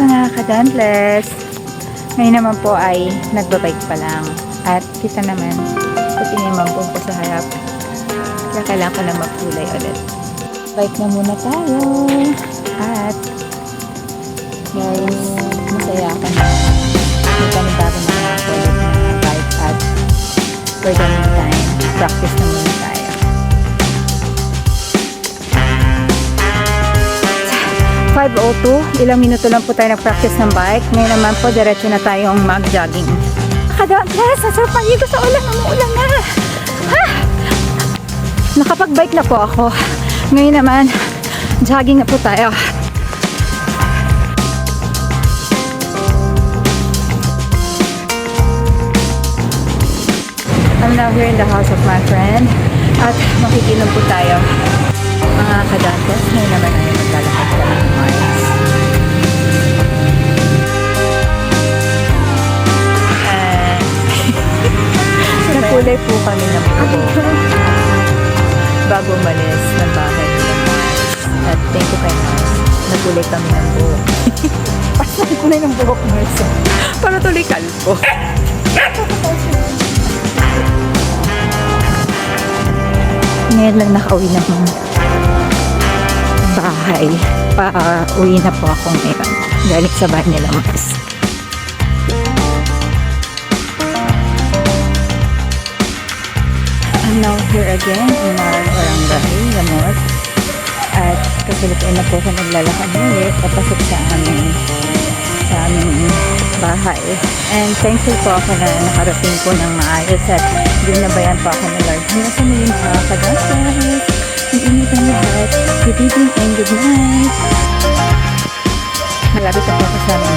mga kadantles! Ngayon naman po ay nagbabike pa lang. At kita naman, yung mambong ko sa harap. Kaya kailangan ko na magkulay ulit. Bike na muna tayo. At guys, masaya ako na may panibago na mga ulit na bike at for the meantime, practice na muna tayo. 5.02, ilang minuto lang po tayo nag-practice ng bike. Ngayon naman po, diretso na tayong mag-jogging. Kadaglas, nasarap ang ko sa ulan, umuulan na. Ha! Nakapag-bike na po ako. Ngayon naman, jogging na po tayo. I'm now here in the house of my friend at makikinom po tayo. Mga kadantes, nagkulay po kami ng buho bago umalis ng bahay ng Mars. At thank you kay Mars. Nagkulay kami ng buho. Pasal kulay ng buhok Mars. Para tuloy kalpo. Ngayon lang nakauwi ng bahay. Pa-uwi na po ako ngayon. Galing sa bahay nila Mars. Here again in our barangay, Lamot. At kasalukuyan na po ako naglalakad ulit papasok sa aming sa aming bahay. And thankful po ako na nakarating po ng maayos at ginabayan po ako ng Lord. Hanggang sa muli mga kagasas. Mag-ingat ang lahat. Good evening and good night. Malapit ako bahay.